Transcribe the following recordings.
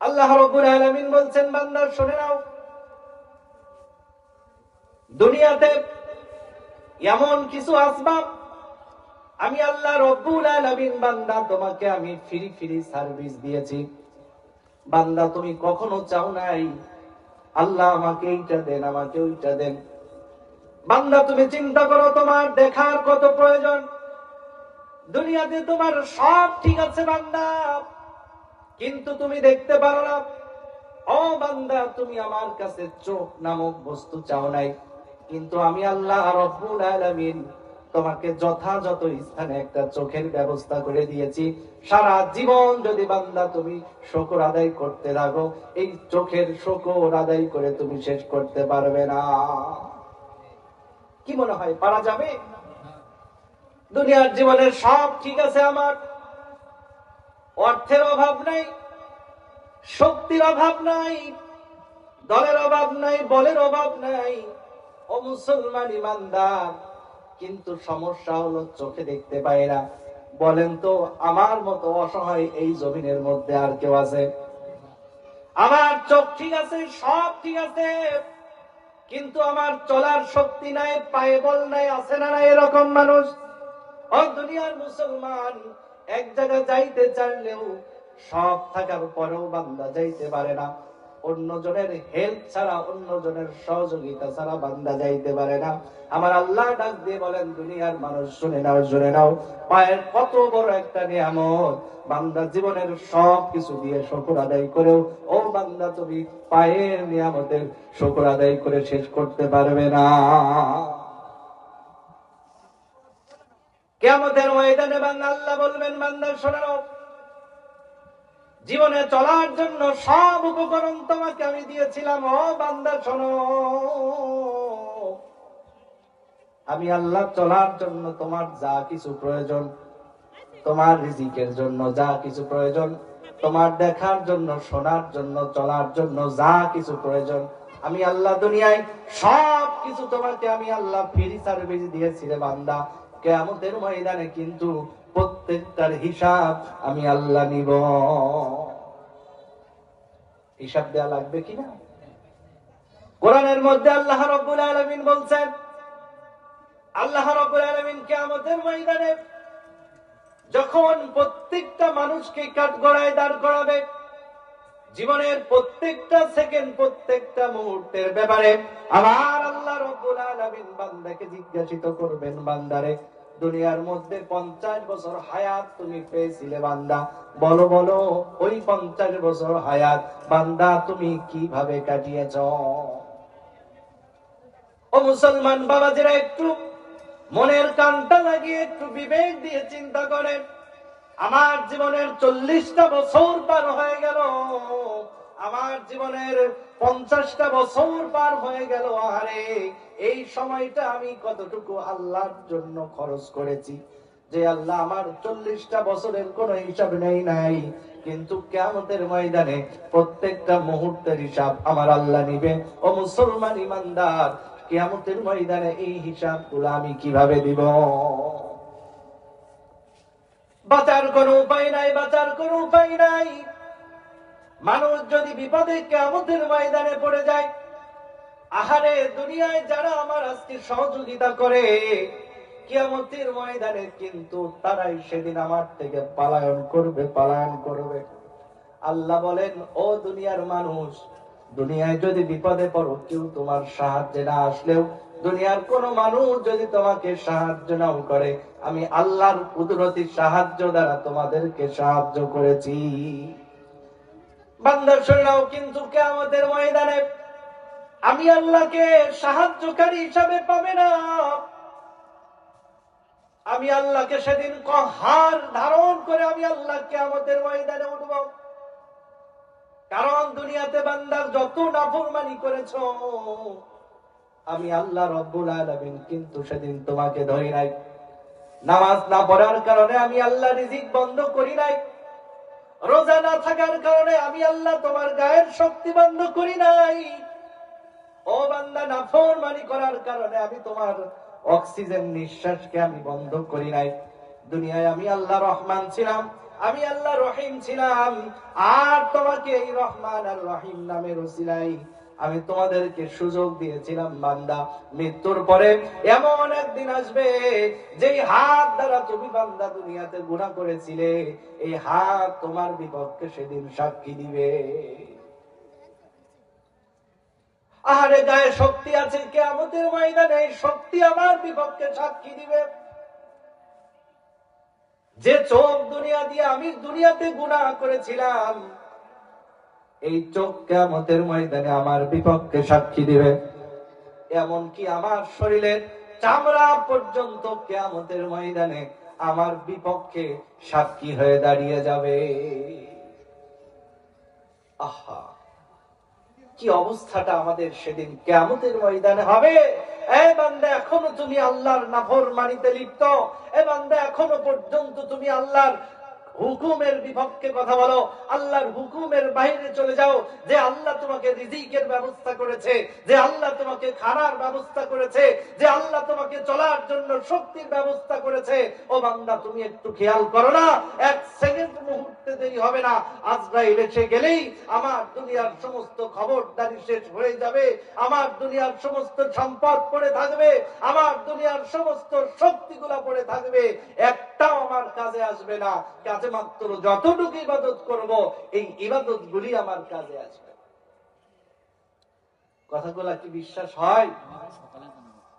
আল্লাহ রব্বুল আলামিন বলছেন, বান্দা, শুনে নাও। দুনিয়াতে এমন কিছু আসবাব, আমি আল্লাহ রব্বুল আলামিন, বান্দা, তোমাকে আমি ফ্রি ফ্রি সার্ভিস দিয়েছি। বান্দা, তুমি কখনো চাও নাই, আল্লাহ আমাকে এইটা দেন, আমাকে ওইটা দেন। বান্দা, তুমি চিন্তা করো, তোমার দেখার কত প্রয়োজন। দুনিয়াতে তোমার সব ঠিক আছে, বান্দা। কিন্তু তুমি দেখতে পারো না। তুমি আমার কাছে চোখ নামক বস্তু চাও নাই। কিন্তু আমি আল্লাহ রব্বুল আলামিন তোমাকে যথাযথ স্থানে একটা চোখের ব্যবস্থা করে দিয়েছি। সারা জীবন যদি বান্দা তুমি শকর আদায় করতে থাকো, এই চোখের শকর আদায় করে তুমি শেষ করতে পারবে না। কি মনে হয়, পারা যাবে? দুনিয়ার জীবনের সব ঠিক আছে আমার। অর্থের অভাব নাই, শক্তির অভাব নাই, দলের অভাব নাই, বলের অভাব নাই। ও মুসলমান ইমানদার, কিন্তু সমস্যা হলো চোখে দেখতে পাই না। বলেন তো, আমার মতো অসহায় এই জমিনের মধ্যে আর কেউ আছে? আমার চোখ ঠিক আছে, সব ঠিক আছে, কিন্তু আমার চলার শক্তি নাই, পায়ে বল নাই, আছে না এরকম মানুষ? ও দুনিয়ার মুসলমান এক জায়গায় যাইতে চাইলেও সব থাকার পরেও বান্দা যাইতে পারে না। অন্য জনের হেল্প ছাড়া অন্য জনের সহযোগিতা ছাড়া বান্দা যাইতে পারে না। আমার আল্লাহ ডাক দিয়ে বলেন, দুনিয়ার মানুষ শুনে নাও শুনে নাও। পায়ের কত বড় একটা নিয়ামত। বান্দা জীবনের সব কিছু দিয়ে শকর আদায় করেও, ও বান্দা তুমি পায়ের নিয়ামতের শকর আদায় করে শেষ করতে পারবে না। কেমতের ময়দানে বান্দা বলবেন, বান্দা শোনানো জীবনে চলার জন্য সব উপকরণ তোমাকে আমি দিয়েছিলাম, ও বান্দা, শোনো। আমি আল্লাহ, চলার জন্য তোমার যা কিছু প্রয়োজন, তোমার রিজিকের জন্য যা কিছু প্রয়োজন, তোমার দেখার জন্য, শোনার জন্য, চলার জন্য যা কিছু প্রয়োজন, আমি আল্লাহ দুনিয়ায় সব কিছু তোমাকে আমি আল্লাহ ফ্রি সার্ভিস দিয়েছি রে বান্দা। কেয়ামতের ময়দানে কিন্তু প্রত্যেকটার হিসাব আমি আল্লাহ নিব। হিসাব দেওয়া লাগবে কিনা? কোরআনের মধ্যে আল্লাহ রব্বুল আলমিন বলছেন, আল্লাহ রব্বুল আলমিন কেয়ামতের ময়দানে যখন প্রত্যেকটা মানুষকে কাঠ গড়ায় দাঁড় করাবে, জীবনের প্রত্যেকটা সেকেন্ড, প্রত্যেকটা মুহূর্তের ব্যাপারে আমার আল্লাহ রব্বুল আলামিন বান্দাকে জিজ্ঞাসিত করবেন, বান্দারে দুনিয়ার মধ্যে পঞ্চাশ বছর হায়াত তুমি পেয়েছিলে, বান্দা। বলো বলো, ওই পঞ্চাশ বছর হায়াত, বান্দা, তুমি কীভাবে কাটিয়েছ? ও মুসলমান বাবাজিরা, একটু মনের কানটা লাগিয়ে, একটু বিবেক দিয়ে চিন্তা করেন। আমার জীবনের চল্লিশটা বছর পার হয়ে গেল। আমার জীবনের পঞ্চাশটা বছর পার হয়ে গেল আরে এই সময়টা আমি কতটুকু আল্লাহর জন্য খরচ করেছি? যে আল্লাহ আমার চল্লিশটা বছরের কোন হিসাব নেই নাই, কিন্তু কেমতের ময়দানে প্রত্যেকটা মুহূর্তের হিসাব আমার আল্লাহ নিবে। ও মুসলমান ইমানদার কেমতের ময়দানে এই হিসাবগুলো আমি কীভাবে দিব? বাঁচার কোন উপায় নাই, বাঁচার কোন উপায় নাই। মানুষ যদি বিপদে কেমতের ময়দানে পড়ে যায়, আহারে দুনিয়ায় যারা আমার আজকে সহযোগিতা করে, কিয়ামতের ময়দানে কিন্তু তারাই সেদিন আমার থেকে পালায়ন করবে পালায়ন করবে। আল্লাহ বলেন, ও দুনিয়ার মানুষ, দুনিয়ায় যদি বিপদে পড়ো, কেউ তোমার সাহায্যে না আসলেও, দুনিয়ার কোন মানুষ যদি তোমাকে সাহায্য নাও করে, আমি আল্লাহর কুদরতি সাহায্য দ্বারা তোমাদেরকে সাহায্য করেছি। বান্দার শরীরাও কিন্তু কেমতের ময়দানে আমি আল্লাহকে সাহায্যকারী হিসাবে পাবে না। আমি আল্লাহকে সেদিন হার ধারণ করে আমি আল্লাহকে আমাদের ময়দানে উঠব। কারণ দুনিয়াতে বান্দার যত নাফরমানি করেছ, আমি আল্লাহ রব্বুল আলামিন কিন্তু সেদিন তোমাকে ধরি নাই। নামাজ না পড়ার কারণে আমি আল্লাহ রিজিক বন্ধ করি নাই। রোজা না থাকার কারণে আমি আল্লাহ তোমার গায়ের শক্তি বন্ধ করি নাই। ও বান্দা নাফর মানি করার কারণে আমি তোমার অক্সিজেন নিঃশ্বাসকে আমি বন্ধ করি নাই। দুনিয়ায় আমি আল্লাহ রহমান ছিলাম, আমি আল্লাহ রহিম ছিলাম, আর তোমাকে এই রহমান আর রহিম নামের ওসিলাই আমি তোমাদেরকে সুযোগ দিয়েছিলাম, বান্দা। মৃত্যুর পরে এমন একদিন আসবে, যেই হাত দ্বারা তুমি বান্দা দুনিয়াতে গুণা করেছিলে, এই হাত তোমার বিপক্ষে সেদিন সাক্ষী দিবে। আহারে, গায়ে শক্তি আছে কেমতের ময়দানে এই শক্তি আমার বিপক্ষে সাক্ষী দিবে। যে চোখ দুনিয়া দিয়ে আমি দুনিয়াতে গুনাহ করেছিলাম এই চোখ কেমতের ময়দানে আমার বিপক্ষে সাক্ষী দিবে। এমনকি আমার শরীরের চামড়া পর্যন্ত কেমতের ময়দানে আমার বিপক্ষে সাক্ষী হয়ে দাঁড়িয়ে যাবে। আহা, কি অবস্থাটা আমাদের সেদিন কেমতের ময়দানে হবে? এখনও তুমি আল্লাহর নাফর মানিতে লিপ্ত এখনও পর্যন্ত তুমি আল্লাহর হুকুমের বিপক্ষে কথা বলো, আল্লাহর হুকুমের বাইরে চলে যাও, যে আল্লাহ তোমাকে রিজিকের ব্যবস্থা করেছে, যে আল্লাহ তোমাকে খানার ব্যবস্থা করেছে, যে আল্লাহ তোমাকে চলার জন্য শক্তির ব্যবস্থা করেছে। ও বান্দা, তুমি একটু খেয়াল করো না, এক সেকেন্ড মুহূর্তে দেরি হবে না। আজরাইল এসে গেলেই আমার দুনিয়ার সমস্ত খবরদারি শেষ হয়ে যাবে, আমার দুনিয়ার সমস্ত সম্পদ পড়ে থাকবে, আমার দুনিয়ার সমস্ত শক্তিগুলা পড়ে থাকবে। একটাও আমার কাজে আসবে না। কাজে মাত্র যতটুকু ইবাদত করব, এই ইবাদত গুলি আমার কাজে আসবে। কথাগুলা কি বিশ্বাস হয়?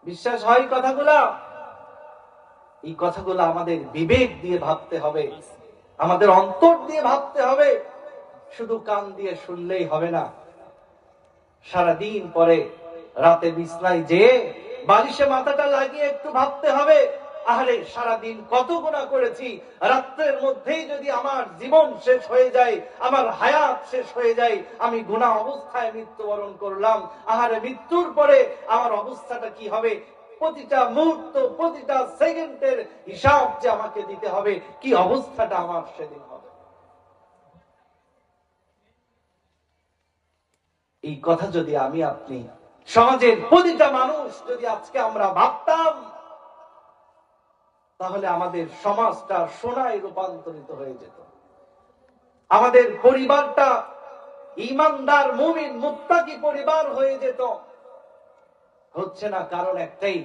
বিশ্বাস হয় কথাগুলা? এই কথাগুলো আমাদের বিবেক দিয়ে ভাবতে হবে। আমাদের অন্তর দিয়ে ভাবতে হবে। শুধু কান দিয়ে শুনলেই হবে না। সারাদিন পরে রাতে বিছনায় যে বালিশে মাথাটা লাগিয়ে একটু ভাবতে হবে। আহারে সারাদিন কত গুণা করেছি। রাত্রের মধ্যেই যদি আমার জীবন শেষ হয়ে যায়, আমার হায়াত শেষ হয়ে যায়, আমি গুণা অবস্থায় মৃত্যুবরণ করলাম। আহারে মৃত্যুর পরে আমার অবস্থাটা কি হবে? প্রতিটা মুহূর্ত, প্রতিটা সেকেন্ডের হিসাব যে আমাকে দিতে হবে, কি অবস্থাটা আমার সেদিন হবে? এই কথা যদি আমি আপনি সমাজের প্রতিটা মানুষ যদি আজকে আমরা ভাবতাম তাহলে আমাদের সমাজটা সোনায় রূপান্তরিত হয়ে যেত। আমাদের পরিবারটা ইমানদার, মুমিন মুক্তাকি পরিবার হয়ে যেত। হচ্ছে না কারণ একটাই,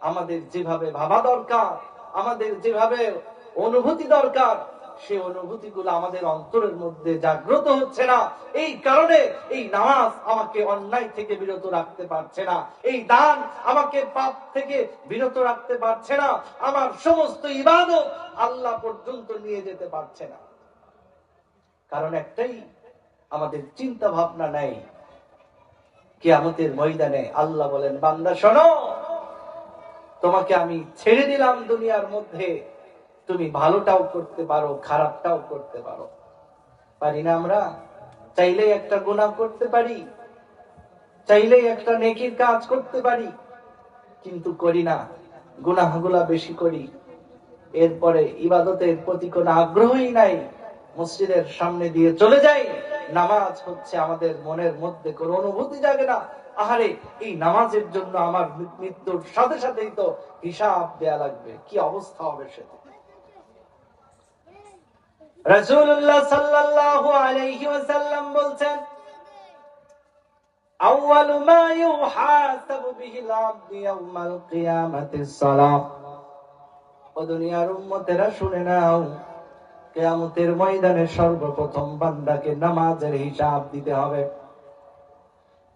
আমাদের যেভাবে ভাবা দরকার, আমাদের যেভাবে অনুভূতি দরকার সেই অনুভূতিগুলো আমাদের অন্তরের মধ্যে জাগ্রত হচ্ছে না। এই কারণে এই নামাজ আমাকে অন্যায় থেকে বিরত রাখতে পারছে না। এই দান আমাকে পাপ থেকে বিরত রাখতে পারছে না। আমার সমস্ত ইবাদত আল্লাহ পর্যন্ত নিয়ে যেতে পারছে না। কারণ একটাই, আমাদের চিন্তা ভাবনা নেই। কিয়ামতের ময়দানে আল্লাহ বলেন, বান্দা শোনো, তোমাকে আমি ছেড়ে দিলাম দুনিয়ার মধ্যে। তুমি ভালোটাও করতে পারো, খারাপটাও করতে পারো। পারি না আমরা? চাইলেই একটা গুণা করতে পারি, চাইলেই একটা নেকির কাজ করতে পারি, কিন্তু করি না। গুনাহগুলা বেশি করি। এরপরে ইবাদতের প্রতি কোনো আগ্রহই নাই। মসজিদের সামনে দিয়ে চলে যাই। নামাজ হচ্ছে আমাদের মনের মধ্যে কোনো অনুভূতি জাগে না। আহারে, এই নামাজের জন্য আমার মৃত্যুর সাথে সাথেই তো হিসাব দেয়া লাগবে। কি অবস্থা হবে সেটা? বলছেন কেয়ামতের ময়দানে সর্বপ্রথম বান্দাকে নামাজের হিসাব দিতে হবে।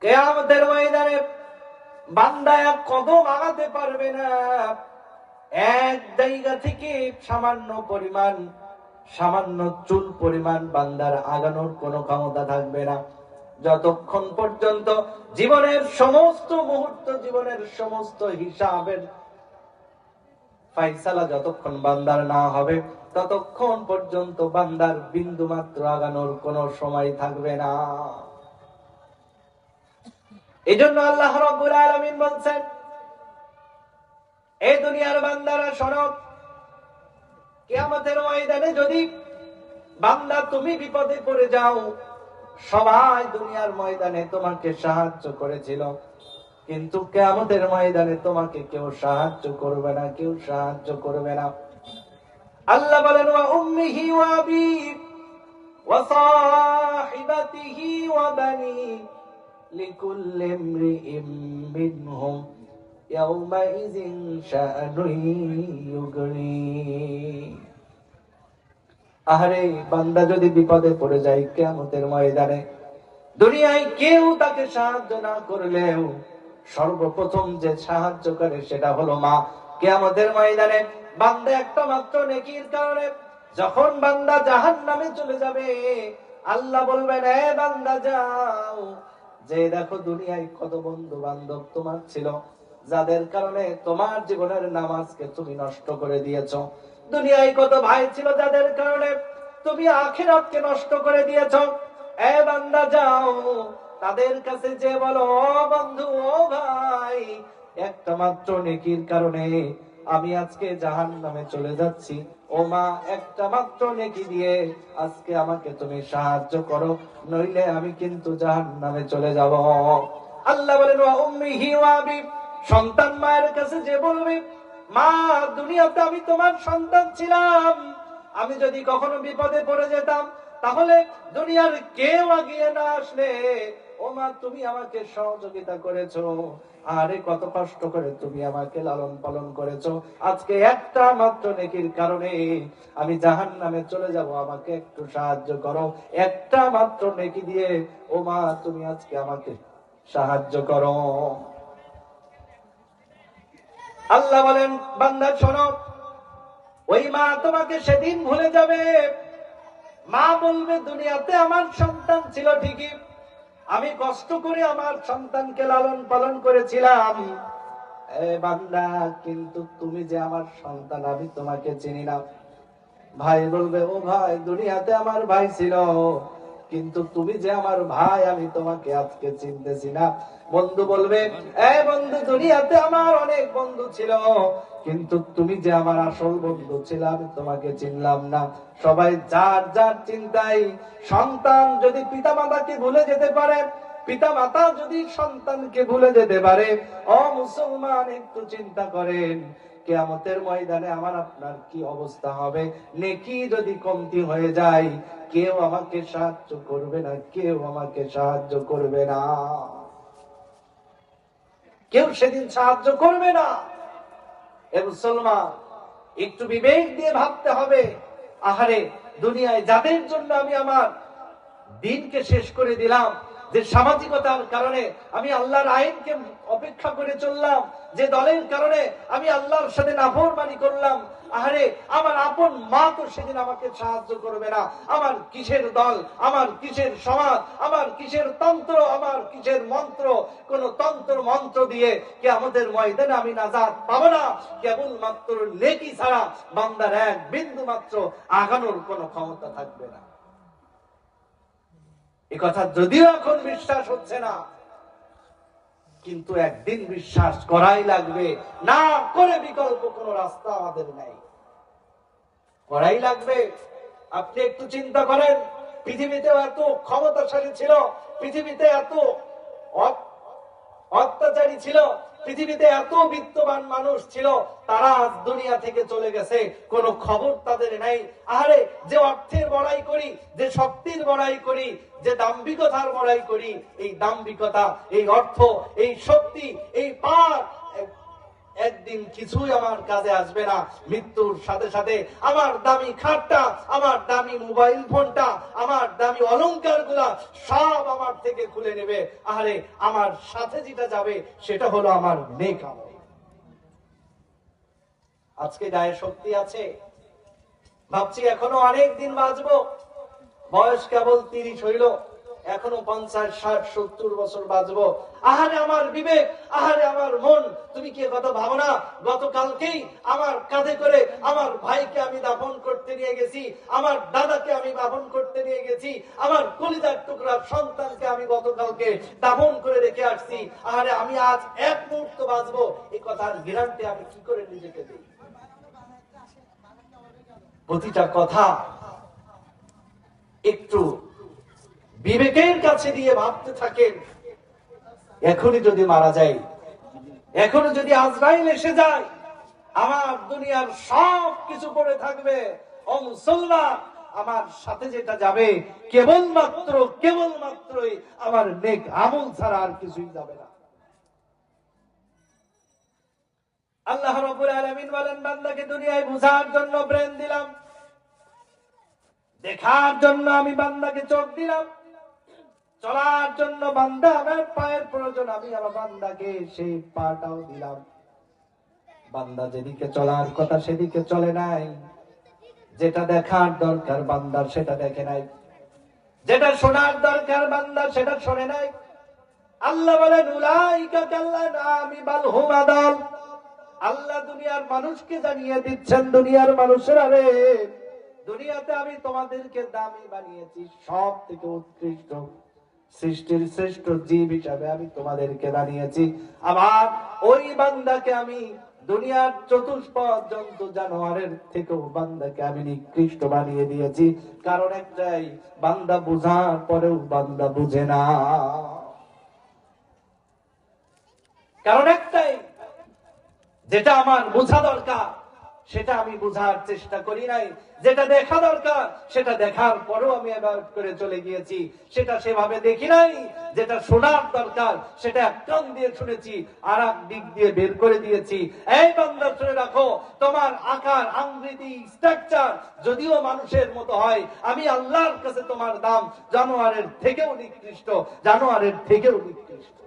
কেয়ামতের ময়দানে বান্দা এক কদম আগাতে পারবে না। এক জায়গা থেকে সামান্য পরিমাণ সামান্য চুল পরিমাণ বান্দার আগানোর কোনো ক্ষমতা থাকবে না। যতক্ষণ পর্যন্ত জীবনের সমস্ত মুহূর্ত, জীবনের সমস্ত হিসাবের ফাইসালা যতক্ষণ বান্দার না হবে, ততক্ষণ পর্যন্ত বান্দার বিন্দু মাত্র আগানোর কোনো সময় থাকবে না। এই জন্য আল্লাহ রব্বুল আলমিন বলছেন এই দুনিয়ার বান্দারা সরব কিয়ামতের ময়দানে যদি বান্দা তুমি বিপদে পড়ে যাও, সবাই দুনিয়ার ময়দানে তোমাকে সাহায্য করেছিল। কিন্তু কেয়ামতের ময়দানে তোমাকে কেউ সাহায্য করবে না, কেউ সাহায্য করবে না। আল্লাহ বলেন, ওয়া উম্মিহি ওয়া আবি ওয়া সাহিবাতিহি ওয়া বানি লিকুল্লি ইমরিইম মিনহুম। ইয়াউমাইযিন শাআনুন ইউগনি আহারে, বান্দা যদি বিপদে পড়ে যায় কিয়ামতের ময়দানে, দুনিয়ায় কেউ তাকে সাহায্য না করলেও সর্বপ্রথম যে সাহায্য করে সেটা হলো মা। কেয়ামতের ময়দানে বান্দা একটা মাত্র নেকির কারণে যখন বান্দা জাহান নামে চলে যাবে, আল্লাহ বলবেন, এ বান্দা, যাও। যে দেখো দুনিয়ায় কত বন্ধু বান্ধব তোমার ছিল যাদের কারণে তোমার জীবনের নামাজকে তুমি নষ্ট করে দিয়েছ। দুনিয়ায় কত ভাই ছিল যাদের কারণে তুমি আখিরাতকে নষ্ট করে দিয়েছ। এ বান্দা, যাও, তাদের কাছে যে বলো বন্ধু, ও ভাই, একটা মাত্র নেকির কারণে আমি আজকে জাহান নামে চলে যাচ্ছি। ও মা, একটা মাত্র নেকি দিয়ে আজকে আমাকে তুমি সাহায্য করো, নইলে আমি কিন্তু জাহান নামে চলে যাব। আল্লাহ বলেন সন্তান মায়ের কাছে যে বলবে, মা, দুনিয়াতে আমি তোমার সন্তান ছিলাম। আমি যদি কখনো বিপদে পড়ে যেতাম, তাহলে দুনিয়ার কেউ আগিয়ে না আসলে। ও মা, তুমি আমাকে সহযোগিতা করেছ। আরে, কত কষ্ট করে তুমি আমাকে লালন পালন করেছ। আজকে একটা মাত্র নেকির কারণে আমি জাহান নামে চলে যাব। আমাকে একটু সাহায্য করো। একটা মাত্র নেকি দিয়ে, ও মা, তুমি আজকে আমাকে সাহায্য করো। আল্লাহ বলেন, বান্দা, শোনো। ওই মা তোমাকে সেদিন ভুলে যাবে। মা বলবে, দুনিয়াতে আমার সন্তান ছিল ঠিকই। আমি কষ্ট করে আমার সন্তানকে লালন পালন করেছিলাম। বান্দা, কিন্তু তুমি যে আমার সন্তান, আমি তোমাকে চিনি না। ভাই বলবে, ও ভাই, দুনিয়াতে আমার ভাই ছিল। কিন্তু তুমি যে আমার ভাই, আমি তোমাকে আজকে চিনতেছি না। বন্ধু বলবে, এ বন্ধু, দুনিয়াতে আমার অনেক বন্ধু ছিল, কিন্তু তুমি যে আমার আসল বন্ধু ছিল, আমি তোমাকে চিনলাম না। সবাই যার যার চিন্তায় সন্তান যদি পিতা মাতাকে ভুলে যেতে পারে পিতা মাতা যদি সন্তানকে ভুলে যেতে পারে ও মুসলমান, একটু চিন্তা করেন কেয়ামতের ময়দানে আমার আপনার কি অবস্থা হবে? নেকি যদি কমতি হয়ে যায়, কেউ আমাকে সাহায্য করবে না, কেউ আমাকে সাহায্য করবে না। কেউ সেদিন সাহায্য করবে না। এ মুসলমান, একটু বিবেক দিয়ে ভাবতে হবে, আহারে, দুনিয়ায় যাদের জন্য আমি আমার দিনকে শেষ করে দিলাম যে সামাজিকতার কারণে আমি আল্লাহর আইনকে অপেক্ষা করে চললাম, যে দলের কারণে আমি আল্লাহর সাথে নাফরমানি করলাম, আহারে, আমার আপন মা তো সেদিন আমাকে সাহায্য করবে না। আমার কিসের দল, আমার কিসের সমাজ, আমার কিসের তন্ত্র, আমার কিসের মন্ত্র, কোন তন্ত্র মন্ত্র দিয়ে কে আমাদের ময়দানে আমি নাজাদ পাবো না? কেবল মাত্র নেকি ছাড়া বান্দার এক বিন্দু মাত্র আগানোর কোনো ক্ষমতা থাকবে না। এ কথা যদিও এখন বিশ্বাস হচ্ছে না, কিন্তু একদিন বিশ্বাস করাই লাগবে। না করে বিকল্প কোন রাস্তা আমাদের নেই। করাই লাগবে। আপনি একটু চিন্তা করেন, পৃথিবীতে এত ক্ষমতাশালী ছিল, পৃথিবীতে এত অত্যাচারী ছিল পৃথিবীতে এত বিত্তবান মানুষ ছিল, তারা আজ দুনিয়া থেকে চলে গেছে। কোনো খবর তাদের নাই। আরে যে অর্থের বড়াই করি, যে শক্তির বড়াই করি, যে দাম্ভিকতার বড়াই করি, এই দাম্ভিকতা, এই অর্থ, এই শক্তি, এই পার একদিন কিছুই আমার কাজে আসবে না। মৃত্যুর সাথে সাথে আমার দামি খাটটা, আমার দামি মোবাইল ফোনটা, আমার দামি অলংকারগুলা সব আমার থেকে খুলে নেবে। আরে আমার সাথে যেটা যাবে সেটা হলো আমার নেক আজকে গায়ে শক্তি আছে। ভাবছি এখনও অনেক দিন বাঁচবো। বয়স কেবল তিরিশ হইল। এখনও পঞ্চাশ, ষাট, সত্তর বছর বাঁচবো। আহারে আমার বিবেক, আহারে আমার মন, তুমি কি কথা ভাবো না? গতকালকেই আমার কাঁধে করে আমার ভাইকে আমি দাফন করতে নিয়ে গেছি, আমার দাদাকে আমি দাফন করতে নিয়ে গেছি, আমার কলিজার টুকরার সন্তানকে আমি গতকালকে দাফন করে রেখে আসছি। আহারে আমি আজ এক মুহূর্ত বাঁচবো এই কথার গ্যারান্টি আমি কি করে নিজেকে দিই? প্রতিটা কথা একটু বিবেকের কাছে দিয়ে ভাবতে থাকেন, এখনই যদি মারা যায় এখনও যদি আজরাইল এসে যায়, আমার দুনিয়ার সব কিছু পড়ে থাকবে। আমার সাথে যেটা যাবে, কেবলমাত্র, কেবলমাত্রই আমার নেক আমল ছাড়া আর কিছুই যাবে না। আল্লাহ রব্বুল আলামিন বলেন, বান্দাকে দুনিয়ায় বুঝার জন্য ব্রেন দিলাম। দেখার জন্য আমি বান্দাকে চোখ দিলাম। চলার জন্য বান্দা, আমার পায়ের প্রয়োজন, আমি আমার বান্দাকে সেই পাটাও দিলাম। বান্দা যেদিকে চলার কথা সেদিকে চলে নাই। যেটা দেখার দরকার বান্দার, সেটা দেখে নাই। যেটা শোনার দরকার বান্দার, সেটা শোনে নাই। আল্লাহ বলেন আমি বাল হুম আদাল আল্লাহ দুনিয়ার মানুষকে জানিয়ে দিচ্ছেন, দুনিয়ার মানুষেরা রে, দুনিয়াতে আমি তোমাদেরকে দামি বানিয়েছি সব থেকে উৎকৃষ্ট। সৃষ্টির শ্রেষ্ঠ জীব হিসাবে আমি তোমাদেরকে বানিয়েছি আবার ওই বান্দাকে আমি দুনিয়ার চতুষ্পদ জন্তু জানোয়ারের থেকেও বান্দাকে আমি নিকৃষ্ট বানিয়ে দিয়েছি। কারণ একটাই বান্দা বুঝার পরেও বান্দা বুঝে না। কারণ একটাই যেটা আমার বোঝা দরকার সেটা আমি বোঝার চেষ্টা করি নাই। যেটা দেখা দরকার, সেটা দেখার পরেও আমি অ্যাভয়েড করে চলে গিয়েছি। সেটা সেভাবে দেখি নাই, যেটা শোনার দরকার, সেটা এক কান দিয়ে শুনেছি আর এক দিক দিয়ে বের করে দিয়েছি। এই বান্দা, শুনে রাখো, তোমার আকার, আকৃতি স্ট্রাকচার যদিও মানুষের মতো হয়, আমি আল্লাহর কাছে তোমার দাম জানোয়ারের থেকেও নিকৃষ্ট, জানোয়ারের থেকেও নিকৃষ্ট।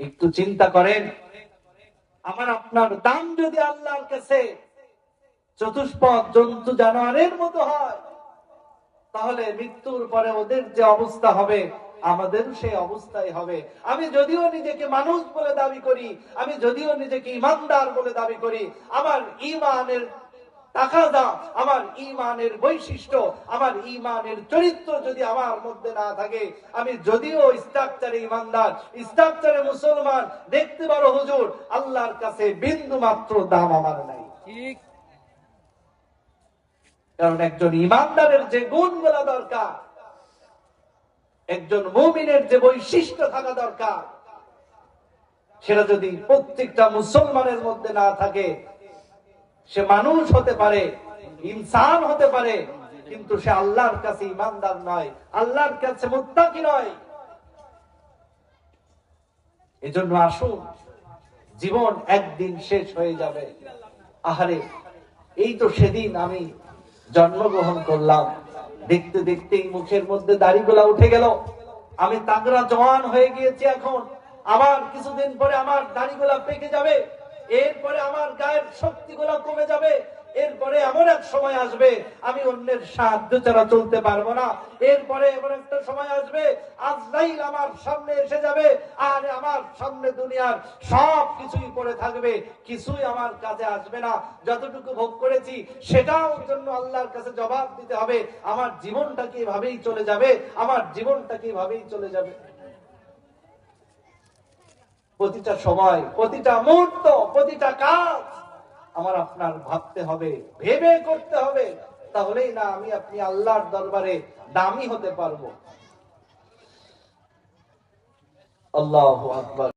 একটু চিন্তা করেন। আমার আপনার দাম যদি আল্লাহর কাছে চতুষ্পদ জন্তু জানোয়ারের মতো হয়, তাহলে মৃত্যুর পরে ওদের যে অবস্থা হবে আমাদের সেই অবস্থাই হবে। আমি যদিও নিজেকে মানুষ বলে দাবি করি, আমি যদিও নিজেকে ইমানদার বলে দাবি করি, আমার ইমানের তাকাদা আমার ইমানের বৈশিষ্ট্য আমার ইমানের চরিত্র যদি আমার মধ্যে না থাকে আমি যদিও স্ট্রাকচারে ইমানদার স্ট্রাকচারে মুসলমান দেখতে পারো হুজুর আল্লাহর কাছে বিন্দু মাত্র দাম আমার নাই। ঠিক। কারণ একজন ইমানদারের যে গুণগুলা দরকার একজন মুমিনের যে বৈশিষ্ট্য থাকা দরকার সেটা যদি প্রত্যেকটা মুসলমানের মধ্যে না থাকে সে মানুষ হতে পারে, ইনসান হতে পারে, কিন্তু সে আল্লাহর কাছে ইমানদার নয়, আল্লাহর কাছে মুত্তাকি নয়। এজন্য আসুন, জীবন একদিন শেষ হয়ে যাবে। আহারে, এই তো সেদিন আমি জন্মগ্রহণ করলাম। দেখতে দেখতেই মুখের মধ্যে দাড়িগুলা উঠে গেল। আমি তাগড়া জওয়ান হয়ে গিয়েছি এখন। আবার কিছুদিন পরে আমার দাড়িগুলা পেকে যাবে। এরপরে আমার গায়ের শক্তিগুলা কমে যাবে, এরপরে এমন এক সময় আসবে, আমি অন্যের সাহায্য ছাড়া চলতে পারব না। এরপরে এমন একটা সময় আসবে, আজরাইল আমার সামনে এসে যাবে, আর আমার সামনে দুনিয়ার সব কিছুই পড়ে থাকবে, কিছুই আমার কাজে আসবে না। যতটুকু ভোগ করেছি, সেটাও জন্য আল্লাহর কাছে জবাব দিতে হবে, আমার জীবনটা কি এভাবেই চলে যাবে? আমার জীবনটা কি এভাবেই চলে যাবে? প্রতিটা সময়, প্রতিটা মুহূর্ত, প্রতিটা কাজ আমার আপনার ভাবতে হবে, ভেবে করতে হবে। তাহলেই না আমি আপনি আল্লাহর দরবারে দামি হতে পারব। আল্লাহ আকবার।